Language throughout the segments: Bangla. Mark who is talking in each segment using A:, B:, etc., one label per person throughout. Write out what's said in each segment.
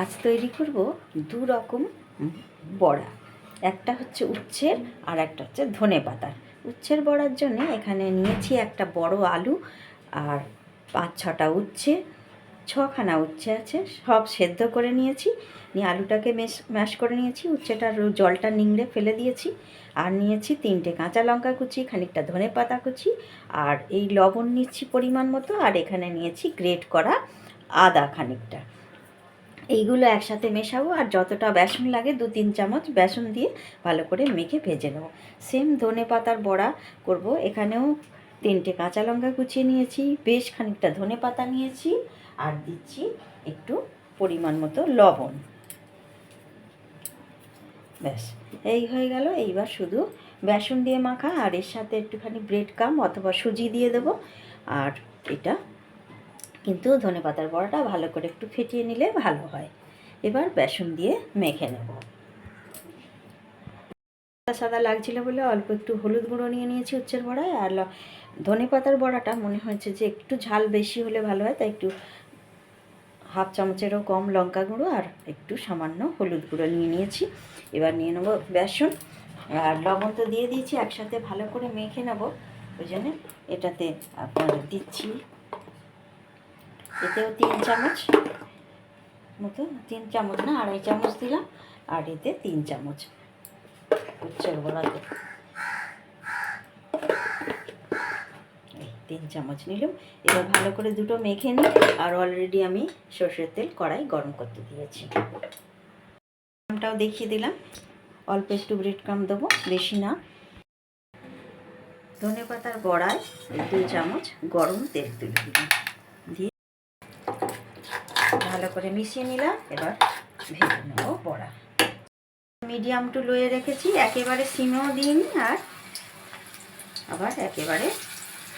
A: আজ তৈরি করব দু রকম বড়া। একটা হচ্ছে উচ্ছের আর একটা হচ্ছে ধনে পাতার উচ্ছের বড়ার জন্য এখানে নিয়েছি একটা বড় আলু আর পাঁচ ছটা উচ্ছে, ছখানা উচ্ছে আছে, সব সেদ্ধ করে নিয়েছি। নিয়ে আলুটাকে মেশ, ম্যাশ করে নিয়েছি, উচ্ছেটার জলটা নিংড়ে ফেলে দিয়েছি। আর নিয়েছি তিনটে কাঁচা লঙ্কা কুচি, খানিকটা ধনে পাতা কুচি আর এই লবণ নিচ্ছি পরিমাণ মতো। আর এখানে নিয়েছি গ্রেট করা আদা খানিকটা। এইগুলো একসাথে মেশাবো আর যতটা বেসন লাগে দু তিন চামচ বেসন দিয়ে ভালো করে মেখে ভেজে নেব। সেম ধনে পাতার বড়া করব। এখানেও তিনটে কাঁচা লঙ্কা কুচিয়ে নিয়েছি, বেশ খানিকটা ধনে পাতা নিয়েছি আর দিচ্ছি একটু পরিমাণ মতো লবণ। ব্যাস, এই হয়ে গেল। এইবার শুধু বেসন দিয়ে মাখা আর এর সাথে একটুখানি ব্রেড কাম অথবা সুজি দিয়ে দেবো। আর এটা কিন্তু ধনে পাতার বড়াটা ভালো করে একটু ফেটিয়ে নিলে ভালো হয়। এবার বেসন দিয়ে মেখে নেব। সাদা সাদা লাগছিল বলে অল্প একটু হলুদ গুঁড়ো নিয়ে নিয়েছি উচ্ছের বড়ায়। আর ধনে পাতার বড়াটা মনে হয়েছে যে একটু ঝাল বেশি হলে ভালো হয়, তাই একটু হাফ চামচেরও কম লঙ্কা গুঁড়ো আর একটু সামান্য হলুদ গুঁড়ো নিয়ে নিয়েছি। এবার নিয়ে নেব বেসন। আর লবণ তো দিয়ে দিয়েছি, একসাথে ভালো করে মেখে নেব। ওই জন্য এটাতে আপনার দিচ্ছি। এতেও তিন চামচ মতো, তিন চামচ না, আড়াই চামচ দিলাম, আর এতে তিন চামচ উচ্ছের বড়াতে তিন চামচ নিলাম। এবার ভালো করে দুটো মেখে নিই আর অলরেডি আমি সর্ষের তেল কড়াই গরম করতে দিয়েছি। আমটাও দেখিয়ে দিলাম। অল্প একটু ব্রেড ক্রাম দেবো, বেশি না। ধনে পাতার বড়ায় দুই চামচ গরম তেল তুলে দিলাম। ভালো করে মিশিয়ে নিলাম, এবার ভেজে নেব বড়া। মিডিয়াম টু লোয়ে রেখেছি, একেবারে সিমেও দিইনি আর আবার একেবারে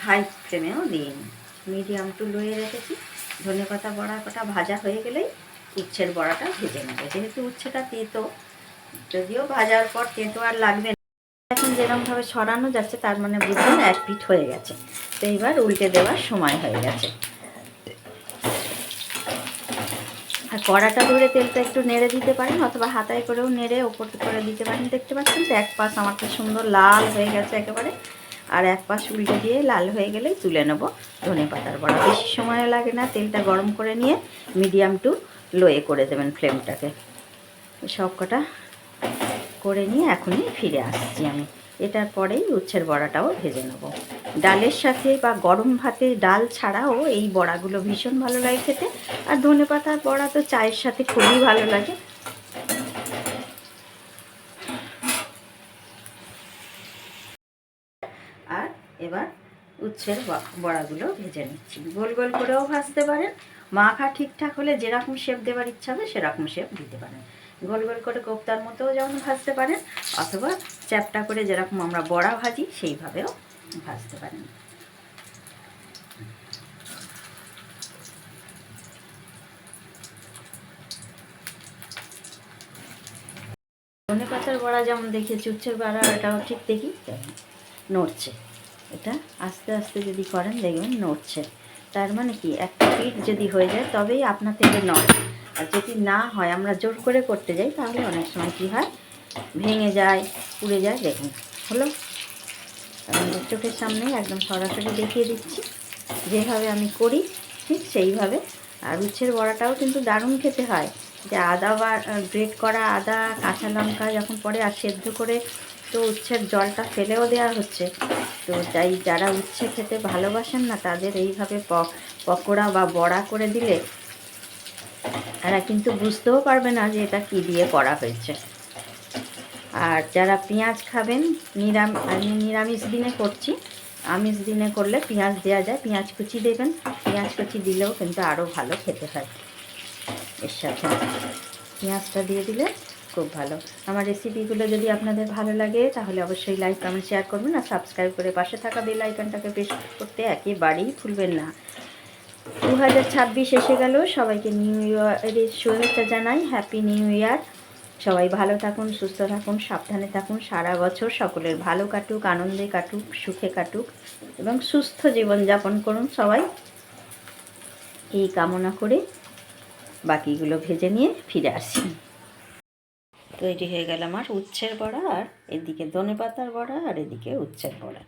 A: হাই ফ্লেমেও দিইনি। মিডিয়াম টু লোয়ে রেখেছি, ধনে পাতা বড়া কটা ভাজা হয়ে গেলেই উচ্ছের বড়াটা ভেজে নেবে। যেহেতু উচ্ছেটা তেতো, যদিও ভাজার পর তেতো আর লাগবে না। এখন যেরকমভাবে সরানো যাচ্ছে, তার মানে বুঝবেন এক পিঠ হয়ে গেছে। তো এইবার উল্টে দেওয়ার সময় হয়ে গেছে। আর কড়াটা ধরে তেলটা একটু নেড়ে দিতে পারেন, অথবা হাতায় করেও নেড়ে ওপর করে দিতে পারেন। দেখতে পাচ্ছেন তো, এক পাশ আমার তো সুন্দর লাল হয়ে গেছে একেবারে, আর এক পাশ উল্টে দিয়ে লাল হয়ে গেলেই তুলে নেব ধনে পাতার বড়া। বেশি সময় লাগে না, তেলটা গরম করে নিয়ে মিডিয়াম টু লোয়ে করে দেবেন ফ্লেমটাকে। সব কটা করে নিয়ে এখনই ফিরে আসছি আমি। এটার পরেই উচ্ছের বড়াটাও ভেজে নেব। ডালের সাথে বা গরম ভাতে ডাল ছাড়াও এই বড়াগুলো ভীষণ ভালো লাগে খেতে। আর ধনে পাতার বড়া তো চায়ের সাথে খুবই ভালো লাগে। আর এবার উচ্ছের বড়াগুলো ভেজে নিচ্ছি। গোল গোল করেও ভাজতে পারেন। মাখা ঠিকঠাক হলে যেরকম শেপ দেওয়ার ইচ্ছা হবে সেরকম শেপ দিতে পারেন। গোল গোল করে কোপ্তার মতোও যেমন ভাজতে পারেন, অথবা চ্যাপটা করে যেরকম আমরা বড়া ভাজি, সেইভাবেও ভাজতে পারেন। ধনে পাতার বড়া যেমন দেখিয়েছি উচ্ছের বড়া, এটাও ঠিক দেখি নড়ছে। এটা আস্তে আস্তে যদি করেন দেখবেন নড়ছে। তার মানে কি, একটা পিঠ যদি হয়ে যায় তবেই আপনার থেকে নয় আর যদি না হয়, আমরা জোর করে করতে যাই, তাহলে অনেক সময় কী হয়? ভেঙে যায়, পুড়ে যায়, দেখুন। হলো? চোখের সামনে একদম সরাসরি দেখিয়ে দিচ্ছি। যেভাবে আমি করি, ঠিক সেইভাবে। আর উচ্ছের বড়াটাও কিন্তু দারুণ খেতে হয়। যে আদা বা গ্রেট করা আদা, কাঁচা লঙ্কা যখন পরে আর সেদ্ধ করে তো উচ্ছের জলটা ফেলেও দেওয়া হচ্ছে। তো তাই যারা উচ্ছে খেতে ভালোবাসেন না, তাদের এইভাবে পকোড়া বা বড়া করে দিলে এরা কিন্তু বুঝতেও পারবে না যে এটা কি দিয়ে করা হয়েছে। আর যারা পেঁয়াজ খাবেন, নিরাম, আমি নিরামিষ দিনে করছি। আমিষ দিনে করলে পেঁয়াজ দেওয়া যায়। পেঁয়াজ কুচি দেবেন। পেঁয়াজ কুচি দিলেও কিন্তু আরও ভালো খেতে হয়। এর সাথে পেঁয়াজটা দিয়ে দিলে খুব ভালো। আমার রেসিপিগুলো যদি আপনাদের ভালো লাগে, তাহলে অবশ্যই লাইক, কমেন্ট, শেয়ার করবেন। আর সাবস্ক্রাইব করে পাশে থাকা বেল আইকনটাকে প্রেস করতে একেবারেই ভুলবেন না। দু হাজার ছাব্বিশ এসে গেল। সবাইকে নিউ ইয়ারের শুভেচ্ছা জানাই। হ্যাপি নিউ ইয়ার সবাই ভালো থাকুন, সুস্থ থাকুন, সাবধানে থাকুন। সারা বছর সকলের ভালো কাটুক, আনন্দে কাটুক, সুখে কাটুক এবং সুস্থ জীবনযাপন করুন সবাই। এই কামনা করে বাকিগুলো ভেজে নিয়ে ফিরে আসি তৈরি হয়ে গেল আমার উচ্ছের বড়া আর এদিকে ধনে পাতার বড়া আর এদিকে উচ্ছের বড়া।